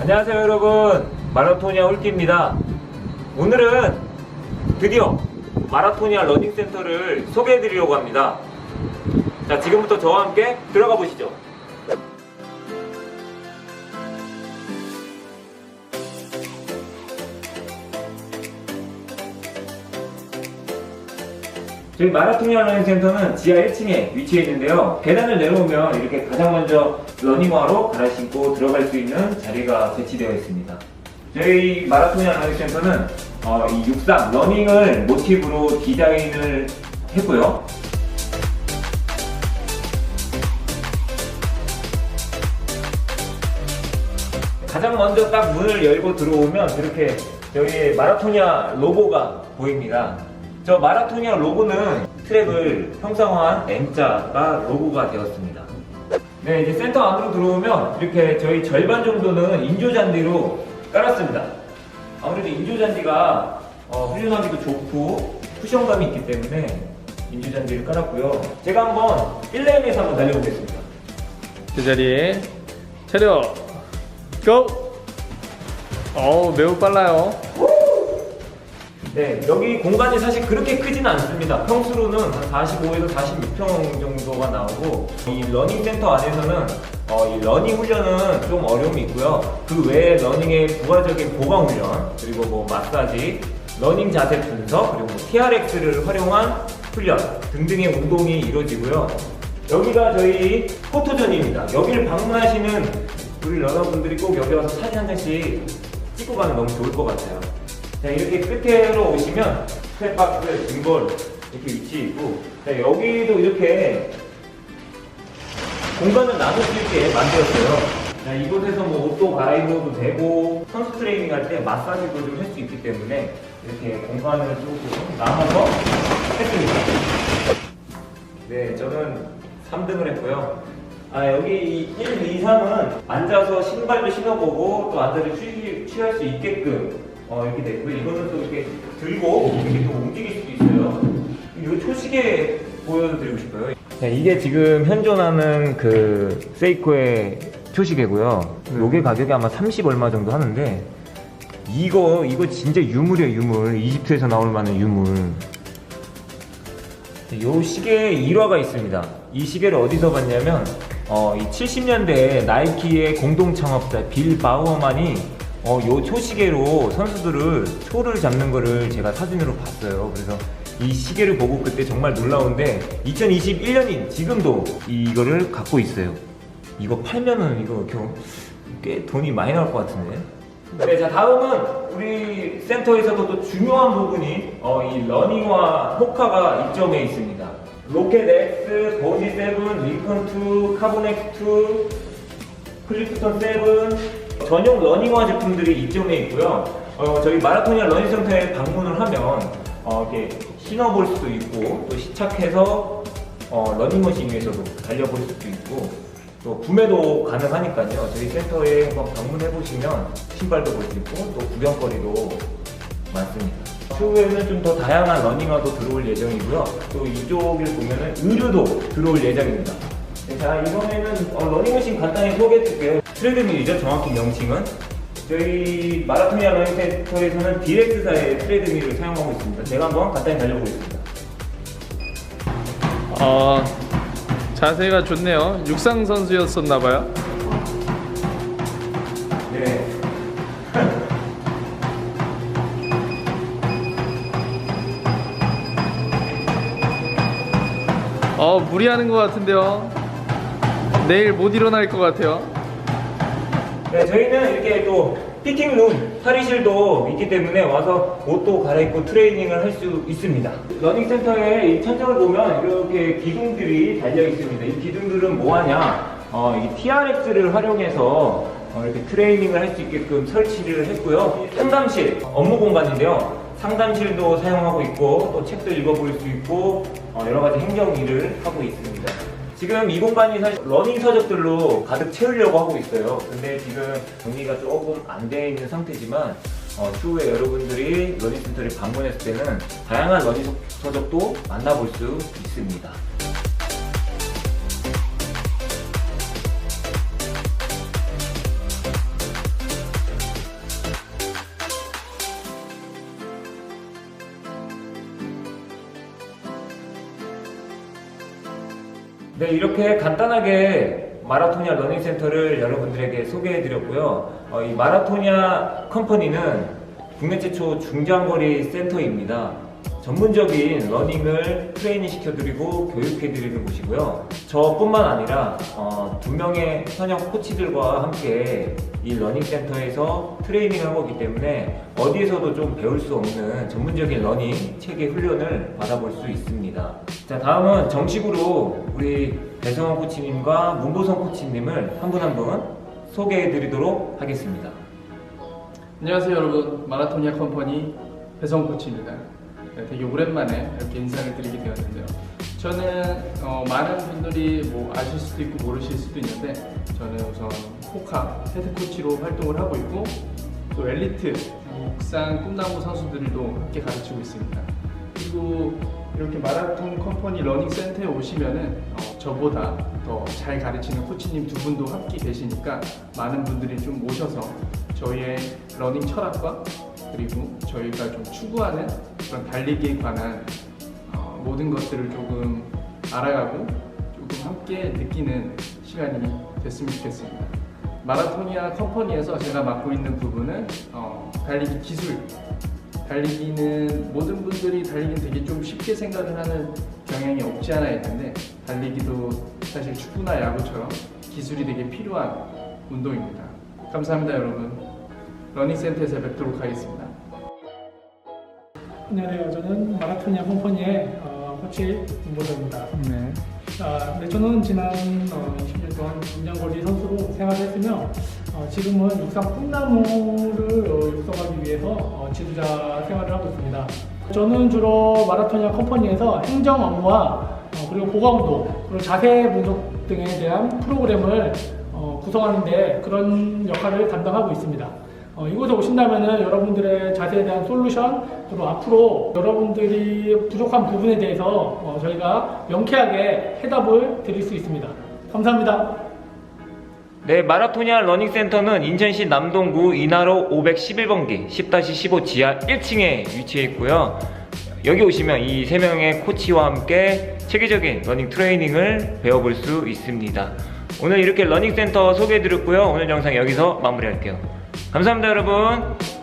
안녕하세요 여러분. 마라토니아 홀기입니다. 오늘은 드디어 마라토니아 러닝센터를 소개해 드리려고 합니다. 자 지금부터 저와 함께 들어가 보시죠 저희 마라토니아 러닝 센터는 지하 1층에 위치해 있는데요. 계단을 내려오면 이렇게 가장 먼저 러닝화로 갈아 신고 들어갈 수 있는 자리가 배치되어 있습니다. 저희 마라토니아 러닝 센터는 어, 이 육상, 러닝을 모티브로 디자인을 했고요. 가장 먼저 딱 문을 열고 들어오면 이렇게 저희 마라토니아 로고가 보입니다. 저 마라토니아 로고는 트랙을 형상화한 M자가 로고가 되었습니다. 네, 이제 센터 안으로 들어오면 이렇게 저희 절반 정도는 인조잔디로 깔았습니다. 아무래도 인조잔디가 어, 훈련하기도 좋고 쿠션감이 있기 때문에 인조잔디를 깔았고요. 제가 한번 1레인에서 한번 달려보겠습니다. 제자리에 차려 고! 어우 매우 빨라요 네, 여기 공간이 사실 그렇게 크진 않습니다. 평수로는 한 45에서 46평 정도가 나오고 이 러닝 센터 안에서는 어, 이 러닝 훈련은 좀 어려움이 있고요. 그 외에 러닝의 부가적인 보강 훈련 그리고 뭐 마사지, 러닝 자세 분석 그리고 뭐 TRX를 활용한 훈련 등등의 운동이 이루어지고요. 여기가 저희 포토존입니다. 여기를 방문하시는 우리 러너분들이 꼭 여기 와서 사진 한 장씩 찍고 가면 너무 좋을 것 같아요. 자, 이렇게 끝에로 오시면 스텝박스, 등볼 이렇게 위치해 있고 자, 여기도 이렇게 공간을 나눌 수 있게 만들었어요. 자, 이곳에서 뭐 옷도 갈아입어도 되고 선수 트레이닝 할 때 마사지도 좀 할 수 있기 때문에 이렇게 공간을 조금 나눠서 했습니다. 네, 저는 3등을 했고요. 아, 여기 이 1, 2, 3은 앉아서 신발도 신어보고 또 앉아서 취, 취할 수 있게끔 어, 이렇게 됐고요. 이거는 또 이렇게 들고 이렇게 또 움직일 수도 있어요. 이거 초시계 보여드리고 싶어요. 네, 이게 지금 현존하는 그 세이코의 초시계고요. 요게 가격이 아마 30 얼마 정도 하는데 이거 이거 진짜 유물이에요 유물. 이집트에서 나올 만한 유물. 이 시계에 일화가 있습니다. 이 시계를 어디서 봤냐면 어, 이 70년대에 나이키의 공동 창업자 빌 바우어만이 어, 요 초시계로 선수들을 초를 잡는 거를 제가 사진으로 봤어요. 그래서 이 시계를 보고 그때 정말 놀라운데 2021년인 지금도 이거를 갖고 있어요. 이거 팔면은 이거 겨- 꽤 돈이 많이 나올 것 같은데. 네, 자 다음은 우리 센터에서도 또 중요한 부분이 어, 이 러닝화 호카가 입점해 있습니다. 로켓 X, 버지 7, 링컨 2, 카본엑스 2, 클리프턴 7 전용 러닝화 제품들이 입점해 있고요. 어, 저희 마라토니아 러닝 센터에 방문을 하면 어, 이렇게 신어볼 수도 있고 또 시착해서 어, 러닝머신 위에서도 달려볼 수도 있고 또 구매도 가능하니까요. 저희 센터에 한번 방문해 보시면 신발도 볼 수 있고 또 구경거리도 많습니다. 추후에는 좀 더 다양한 러닝화도 들어올 예정이고요. 또 이쪽을 보면은 의류도 들어올 예정입니다. 네, 자 이번에는 어, 러닝머신 간단히 소개해 드릴게요. 트레드밀이죠. 정확히 명칭은. 저희 마라토니아 러닝센터에서는 디렉트사의 트레드밀을 사용하고 있습니다. 제가 한번 간단히 달려보겠습니다. 어 자세가 좋네요 육상 선수였었나봐요 네. 어 무리하는 것 같은데요 내일 못 일어날 것 같아요 네, 저희는 이렇게 또 피팅룸, 탈의실도 있기 때문에 와서 옷도 갈아입고 트레이닝을 할 수 있습니다. 러닝센터에 이 천장을 보면 이렇게 기둥들이 달려 있습니다. 이 기둥들은 뭐하냐? 어, 이 TRX를 활용해서 어, 이렇게 트레이닝을 할 수 있게끔 설치를 했고요. 상담실, 업무 공간인데요. 상담실도 사용하고 있고 또 책도 읽어볼 수 있고 어, 여러 가지 행정 일을 하고 있습니다. 지금 이 공간이 사실 러닝 서적들로 가득 채우려고 하고 있어요. 근데 지금 정리가 조금 안 돼 있는 상태지만 어, 추후에 여러분들이 러닝센터를 방문했을 때는 다양한 러닝 서적도 만나볼 수 있습니다. 네, 이렇게 간단하게 마라토니아 러닝센터를 여러분들에게 소개해 드렸고요. 어, 이 마라토니아 컴퍼니는 국내 최초 중장거리 센터입니다. 전문적인 러닝을 트레이닝 시켜드리고 교육해드리는 곳이고요. 저뿐만 아니라 어, 두 명의 현역 코치들과 함께 이 러닝센터에서 트레이닝을 하고 있기 때문에 어디에서도 좀 배울 수 없는 전문적인 러닝 체계 훈련을 받아볼 수 있습니다. 자, 다음은 정식으로 우리 배성원 코치님과 문보성 코치님을 한 분 한 분 소개해드리도록 하겠습니다. 안녕하세요 여러분 마라토니아 컴퍼니 배성 코치입니다. 네, 되게 오랜만에 이렇게 인사를 드리게 되었는데요. 저는 어, 많은 분들이 뭐 아실 수도 있고 모르실 수도 있는데 저는 우선 호카 헤드 코치로 활동을 하고 있고 또 엘리트 국산 꿈나무 선수들도 함께 가르치고 있습니다. 그리고 이렇게 마라톤 컴퍼니 러닝 센터에 오시면은 어, 저보다 더 잘 가르치는 코치님 두 분도 함께 계시니까 많은 분들이 좀 오셔서 저희의 러닝 철학과 그리고 저희가 좀 추구하는 그런 달리기에 관한 어, 모든 것들을 조금 알아가고 조금 함께 느끼는 시간이 됐으면 좋겠습니다. 마라토니아 컴퍼니에서 제가 맡고 있는 부분은 어, 달리기 기술 달리기는 모든 분들이 달리기는 되게 좀 쉽게 생각을 하는 경향이 없지 않아 있는데 달리기도 사실 축구나 야구처럼 기술이 되게 필요한 운동입니다. 감사합니다 여러분. 러닝센터에서 뵙도록 하겠습니다. 안녕하세요. 저는 마라토니아 컴퍼니의 어, 코치 김보정입니다. 네. 아, 네, 저는 지난 어, 20년 동안 중장거리 선수로 생활을 했으며 어, 지금은 육상 꿈나무를 어, 육성하기 위해서 어, 지도자 생활을 하고 있습니다. 저는 주로 마라토니아 컴퍼니에서 행정 업무와 어, 그리고 고강도 그리고 자세 분석 등에 대한 프로그램을 어, 구성하는데 그런 역할을 담당하고 있습니다. 어, 이곳에 오신다면 여러분들의 자세에 대한 솔루션 그리고 앞으로 여러분들이 부족한 부분에 대해서 어, 저희가 명쾌하게 해답을 드릴 수 있습니다. 감사합니다. 네, 마라토니아 러닝센터는 인천시 남동구 인하로 511번기 10-15 지하 1층에 위치해 있고요. 여기 오시면 이 세 명의 코치와 함께 체계적인 러닝 트레이닝을 배워볼 수 있습니다. 오늘 이렇게 러닝센터 소개해드렸고요. 오늘 영상 여기서 마무리할게요. 감사합니다, 여러분.